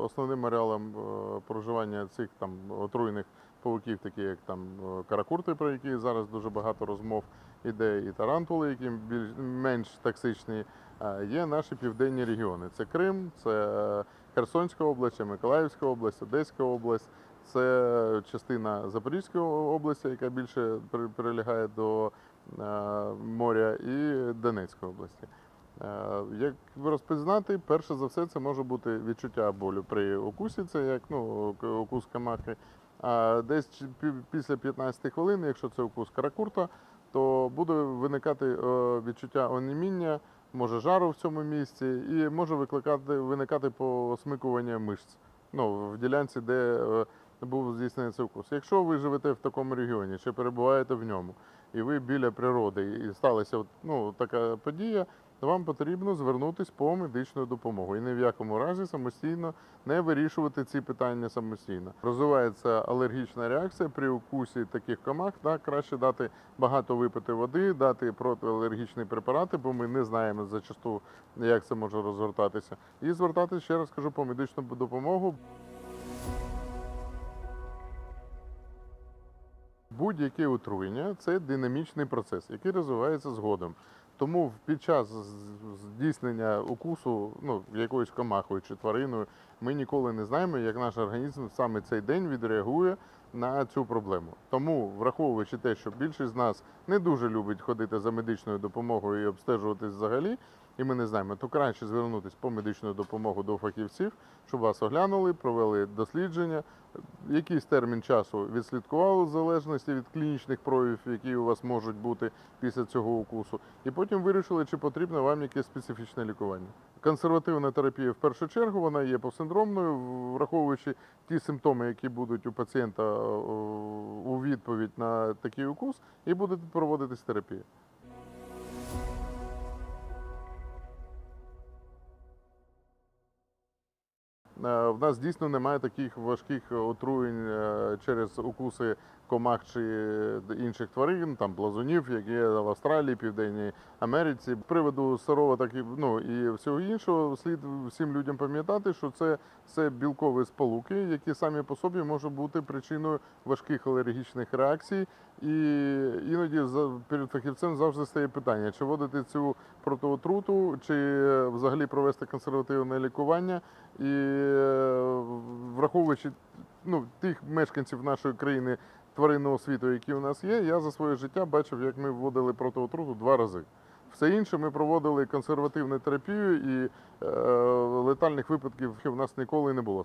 Основним ареалом е, проживання цих там отруєних павуків, такі як там е, каракурти, про які зараз дуже багато розмов іде, і тарантули, які більш менш токсичні, е, є наші південні регіони. Це Крим, це Херсонська область, Миколаївська область, Одеська область. Це частина Запорізької області, яка більше прилягає до моря, і Донецької області. Е, Як розпізнати, перше за все, це може бути відчуття болю при укусі, це як ну, укус камахи. А десь після 15 хвилин, якщо це укус каракурта, то буде виникати е, відчуття оніміння, може жару в цьому місці, і може викликати, виникати посмикування мишць ну, в ділянці, де е, був здійснений цей укус. Якщо ви живете в такому регіоні чи перебуваєте в ньому, і ви біля природи, і сталася ну, така подія, вам потрібно звернутися по медичну допомогу і ні в якому разі самостійно не вирішувати ці питання самостійно. Розвивається алергічна реакція при укусі таких комах. Так, краще дати багато випити води, дати протиалергічні препарати, бо ми не знаємо зачасту, як це може розгортатися. І звертатися ще раз кажу по медичну допомогу. Будь-яке отруєння це динамічний процес, який розвивається згодом. Тому під час здійснення укусу ну, якоюсь комахою чи твариною ми ніколи не знаємо, як наш організм саме цей день відреагує на цю проблему. Тому, враховуючи те, що більшість з нас не дуже любить ходити за медичною допомогою і обстежуватись взагалі, і ми не знаємо, то краще звернутися по медичну допомогу до фахівців, щоб вас оглянули, провели дослідження, якийсь термін часу відслідкували в залежності від клінічних проявів, які у вас можуть бути після цього укусу, і потім вирішили, чи потрібно вам якесь специфічне лікування. Консервативна терапія в першу чергу вона є посиндромною, враховуючи ті симптоми, які будуть у пацієнта е, у відповідь на такий укус, і буде проводитись терапія. В нас дійсно немає таких важких отруєнь е, через укуси комах чи інших тварин, там плазунів, які є в Австралії, Південній Америці. З приводу сирова, так і ну і всього іншого, слід всім людям пам'ятати, що це, це білкові сполуки, які самі по собі можуть бути причиною важких алергічних реакцій. І іноді перед фахівцем завжди стає питання, чи вводити цю протиотруту, чи взагалі провести консервативне лікування. І е, враховуючи ну, тих мешканців нашої країни тваринного світу, які у нас є, я за своє життя бачив, як ми вводили протиотруту два рази. Все інше ми проводили консервативну терапію, і е, летальних випадків в нас ніколи не було.